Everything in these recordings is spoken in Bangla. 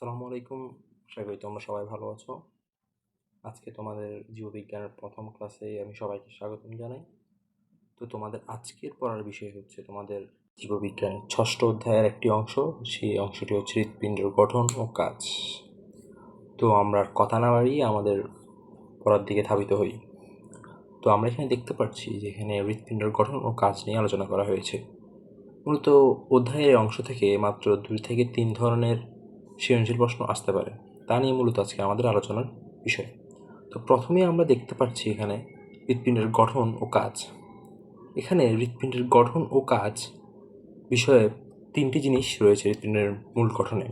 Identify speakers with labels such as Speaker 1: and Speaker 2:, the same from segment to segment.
Speaker 1: আসসালামু আলাইকুম। আশা করি তোমরা সবাই ভালো আছো। আজকে তোমাদের জীববিজ্ঞানের প্রথম ক্লাসে আমি সবাইকে স্বাগতম জানাই। তো তোমাদের আজকের পড়ার বিষয় হচ্ছে তোমাদের জীববিজ্ঞানের ষষ্ঠ অধ্যায়ের একটি অংশ। সেই অংশটি হচ্ছে হৃৎপিণ্ডের গঠন ও কাজ। তো আমরা কথা না বাড়িয়ে আমাদের পড়ার দিকে ধাবিত হই। তো আমরা এখানে দেখতে পাচ্ছি যে এখানে হৃৎপিণ্ডের গঠন ও কাজ নিয়ে আলোচনা করা হয়েছে। মূলত অধ্যায়ের অংশ থেকে মাত্র দুই থেকে তিন ধরনের সৃজনশীল প্রশ্ন আসতে পারে। তা নিয়ে মূলত আজকে আমাদের আলোচনার বিষয়। তো প্রথমে আমরা দেখতে পাচ্ছি এখানে হৃৎপিণ্ডের গঠন ও কাজ। এখানে হৃৎপিণ্ডের গঠন ও কাজ বিষয়ে তিনটি জিনিস রয়েছে হৃৎপিণ্ডের মূল গঠনে।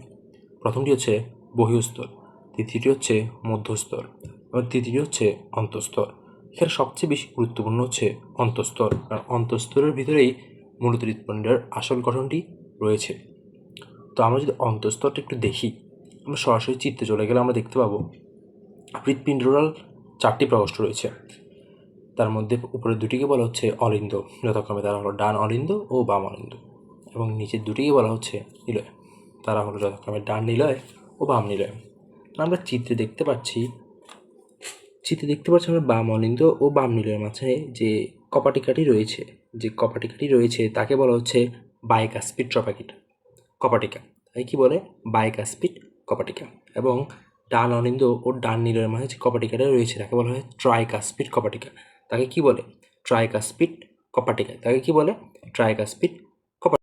Speaker 1: প্রথমটি হচ্ছে বহিঃস্তর, দ্বিতীয়টি হচ্ছে মধ্যস্তর এবং তৃতীয়টি হচ্ছে অন্তঃস্তর। এখানে সবচেয়ে বেশি গুরুত্বপূর্ণ হচ্ছে অন্তঃস্তর। কারণ অন্তঃস্তরের ভিতরেই মূলত হৃৎপিণ্ডের আসল গঠনটি রয়েছে। তো আমরা যদি অন্তঃস্তরটা একটু দেখি, আমরা সরাসরি চিত্তে চলে গেলে আমরা দেখতে পাবো হৃৎপিণ্ডরাল চারটি প্রকোষ্ঠ রয়েছে। তার মধ্যে উপরের দুটিকে বলা হচ্ছে অলিন্দ, যথাক্রমে তারা হলো ডান অলিন্দ ও বাম অলিন্দ এবং নিচের দুটিকে বলা হচ্ছে নিলয়। তারা হলো যথাক্রমে ডান নিলয় ও বাম নিলয়। আমরা চিত্রে দেখতে পাচ্ছি, চিত্রে দেখতে পাচ্ছি আমরা বাম অলিন্দ ও বাম নিলয়ের মাঝে যে কপাটিকাটি রয়েছে, যে কপাটিকাটি রয়েছে তাকে বলা হচ্ছে বাইকাস্পিড ট্রপাকিটা কপাটিকা। তাই কি বলে? বাইকাস্পিড কপাটিকা। এবং ডান অনিন্দ ও ডান নীলের মাঝে যে কপাটিকাটা রয়েছে, তাকে বলা হয় ট্রাইকাস্পিড কপাটিকা। তাকে কি বলে? ট্রাইকাস্পিড কপাটিকা। তাকে কি বলে? ট্রাইকাস্পিড কপা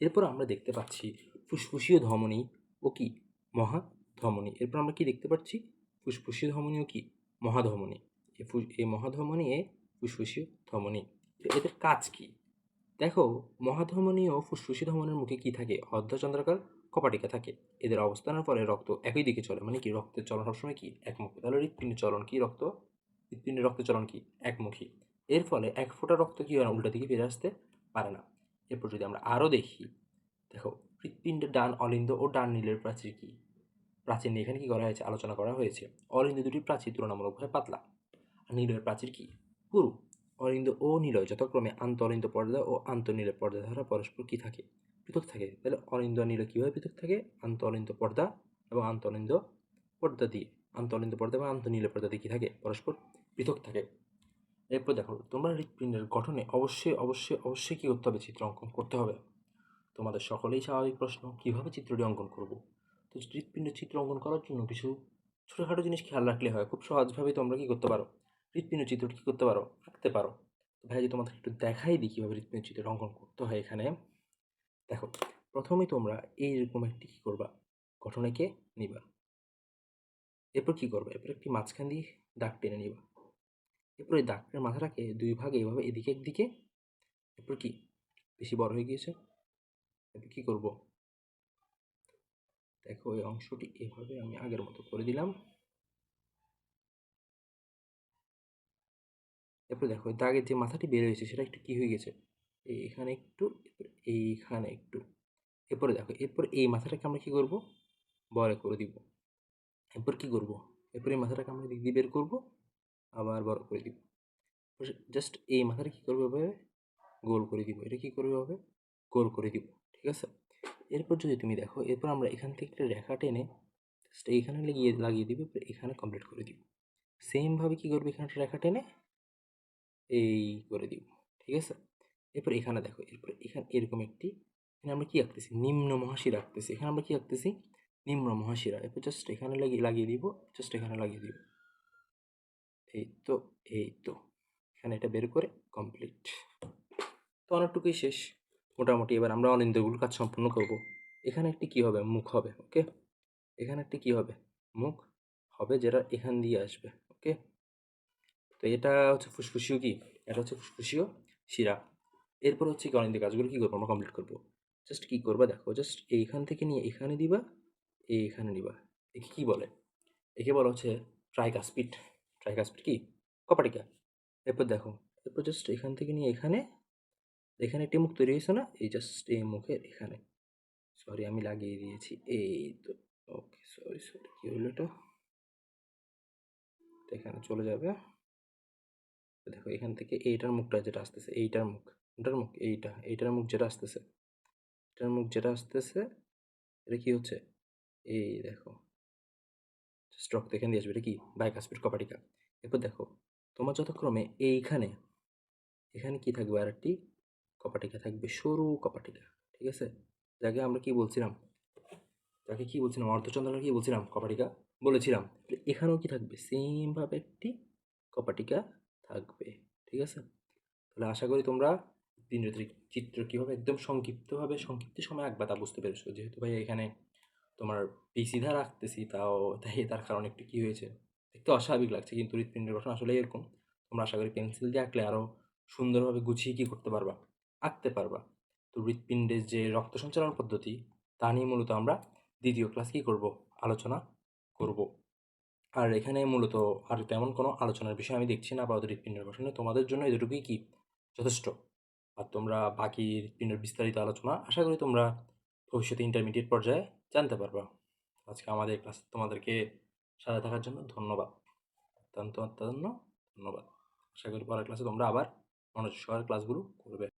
Speaker 1: এরপর আমরা দেখতে পাচ্ছি ফুসফুসীয় ধমনী ও কি? মহাধমনী। এরপর আমরা কি দেখতে পাচ্ছি? ফুসফুসীয় ধমনী ও কি? মহাধমনী। এই মহাধমনী, এ ফুসফুসীয় ধমনী। এদের কাজ কি? দেখো মহাধমনী ও ফুসফুসী ধমনের মুখে কি থাকে? অর্ধচন্দ্রাকার কপাটিকা থাকে। এদের অবস্থানের ফলে রক্ত একই দিকে চলে। মানে কি রক্তের চলন সবসময় কি? একমুখী। তাহলে হৃৎপিণ্ডের চলন কি রক্ত? হৃৎপিণ্ডের রক্তের চলন কি? একমুখী। এর ফলে এক ফোঁটা রক্ত কি হয় না, উল্টা দিকে ফিরে আসতে পারে না। এরপর যদি আমরা আরও দেখি, দেখো, হৃৎপিণ্ডের ডান অলিন্দ ও ডান নীলের প্রাচীর কি? প্রাচীর নিয়ে এখানে কি করা হয়েছে? আলোচনা করা হয়েছে। অলিন্দ দুটি প্রাচীর তুলনামূলকভাবে পাতলা। আর নীলের প্রাচীর কি? পুরু। অলিন্দ ও নিলয় যথাক্রমে আন্তঃঅলিন্দ পর্দা ও আন্তঃনীলের পর্দা দ্বারা পরস্পর কী থাকে? পৃথক থাকে। তাহলে অলিন্দ আর নীল কীভাবে পৃথক থাকে? আন্তঃঅলিন্দ পর্দা এবং আন্তঃঅলিন্দ পর্দা দিয়ে। আন্তঃঅলিন্দ পর্দা এবং আন্তঃনীল পর্দা দিয়ে কী থাকে? পরস্পর পৃথক থাকে। এরপর দেখো, তোমরা হৃৎপিণ্ডের গঠনে অবশ্যই অবশ্যই অবশ্যই কী করতে হবে? চিত্র অঙ্কন করতে হবে। তোমাদের সকলেই স্বাভাবিক প্রশ্ন, কীভাবে চিত্রটি অঙ্কন করব? তো হৃৎপিণ্ডের চিত্র অঙ্কন করার জন্য কিছু ছোটোখাটো জিনিস খেয়াল রাখলে হয়। খুব সহজভাবে তোমরা কী করতে পারো? হৃৎপিণ্ড চিত্রটি কী করতে পারো? আঁকতে পারো। তো ভাই যদি তোমাদের একটু দেখাই দিই কীভাবে হৃৎপিণ্ড চিত্র অঙ্কন করতে হয় এখানে। দেখো, প্রথমে তোমরা এইরকম একটি কী করবা? গঠনেকে নিবা। এরপর কী করবা? এরপর একটি মাঝখান দিয়ে দাগ টেনে নিবা। এরপর এই দাগটার মাথাটাকে দুই ভাগে এভাবে এদিকে একদিকে, এরপর কি? বেশি বড় হয়ে গিয়েছে। এরপর কী করব? দেখো এই অংশটি এভাবে আমি আগের মতো করে দিলাম। এরপর দেখো দাগের যে মাথাটি বের হয়েছে, সেটা একটু কী হয়ে গেছে? এখানে একটু এইখানে একটু। এরপরে দেখো, এরপর এই মাথাটাকে আমরা কী করব? বড় করে দিব। এরপর কী করব? এরপর এই মাথাটাকে আমরা দিক দিয়ে বের করব, আবার বড় করে দিব। জাস্ট এই মাথাটা কী করবে এভাবে? গোল করে দিব। এটা কী করবে হবে গোল করে দিব, ঠিক আছে? এরপর যদি তুমি দেখো, এরপর আমরা এখান থেকে একটা রেখা টেনে জাস্ট এইখানে লাগিয়ে লাগিয়ে দিব এখানে কমপ্লিট করে দিব। সেমভাবে কী করবে এখানে একটা রেখা টেনে? এই করে দিব, ঠিক আছে? এরপর এখানে দেখো, এরপর এখানে এরকম একটি, এখানে আমরা কী আঁকতেছি? নিম্ন মহাশিরা আঁকতেছি এখানে আমরা কী আঁকতেছি? নিম্ন মহাশিরা। এরপর জাস্ট এখানে লাগিয়ে লাগিয়ে দিব জাস্ট এখানে লাগিয়ে দিব। এই তো এই তো। এখানে এটা বের করে কমপ্লিট তো অনেকটুকুই শেষ। মোটামুটি এবার আমরা অনিন্দগুলোর কাজ সম্পূর্ণ করব। এখানে একটি কী হবে? মুখ হবে ওকে এখানে একটি কী হবে? মুখ হবে যেটা এখান দিয়ে আসবে ওকে তো এটা হচ্ছে ফুসফুসীয় কি? এটা হচ্ছে ফুসফুসীয় শিরা। এরপর হচ্ছে অনিন্দ কাজগুলো কী করব? আমরা কমপ্লিট করব। জাস্ট কী করবা? দেখো জাস্ট এইখান থেকে নিয়ে এখানে দিবা, এইখানে নিবা। একে কী বলে? একে বলা হচ্ছে ট্রাইকাস্পিড ট্রাইকাস্পিড কি? কপাটিকা এরপর দেখো, এরপর জাস্ট এখান থেকে নিয়ে এখানে এখানে একটি মুখ তৈরি হয়েছে না? এই জাস্ট এই মুখের এখানে। সরি আমি লাগিয়ে দিয়েছি। এই তো। ওকে সরি সরি কী হলো এটা এখানে চলে যাবে। দেখো, এখান থেকে এইটার মুখটা যেটা আসতেছে, এইটার মুখ কোনটার মুখ, এইটা, এইটার মুখ যেটা আসতেছে এটার মুখ যেটা আসতেছে, এটা কি হচ্ছে? এই দেখো স্ট্রোক এখান দিয়ে আসবে, এটা কি? বাইকাসপিড কপাটিকা। এরপর দেখো, তোমার যথাক্রমে এইখানে, এখানে কি থাকবে আর একটি কপাটিকা থাকবে, সরু কপাটিকা, ঠিক আছে? যাকে আমরা কি বলছিলাম? যাকে কি বলছিলাম? অর্ধচন্দ্র কি বলছিলাম? কপাটিকা বলেছিলাম। এখানেও কি থাকবে? সেমভাবে একটি কপাটিকা থাকবে, ঠিক আছে? তাহলে আশা করি তোমরা দিনরাত্রি চিত্র কীভাবে একদম সংক্ষিপ্তভাবে, সংক্ষিপ্ত সময় আঁকবা তা বুঝতে পেরেছ। যেহেতু ভাই এখানে তোমার পিসিধা রাখতেছি তাও, তাই তার কারণে একটু কী হয়েছে? দেখতে অস্বাভাবিক লাগছে, কিন্তু হৃৎপিণ্ডের গঠন আসলে এরকম। তোমরা আশা করি পেন্সিল দিয়ে আঁকলে আরও সুন্দরভাবে গুছিয়ে কী করতে পারবা? আঁকতে পারবা। তো হৃৎপিণ্ডের যে রক্ত সঞ্চালন পদ্ধতি, তা নিয়ে মূলত আমরা দ্বিতীয় ক্লাস কী করব? আলোচনা করব। আর এখানে মূলত আর তেমন কোনো আলোচনার বিষয় আমি দেখছি না আপাতত হৃৎপিণ্ডের গঠনে তোমাদের জন্য এতটুকুই কি যথেষ্ট? আর তোমরা বাকি হৃৎপিণ্ডের বিস্তারিত আলোচনা আশা করি তোমরা ভবিষ্যতে ইন্টারমিডিয়েট পর্যায়ে জানতে পারবা। আজকে আমাদের ক্লাস তোমাদেরকে সাথে থাকার জন্য ধন্যবাদ। অত্যন্ত অত্যন্ত ধন্যবাদ। আশা করি পরের ক্লাসে তোমরা আবার মনোযোগ সহকারে ক্লাসগুলো করবে।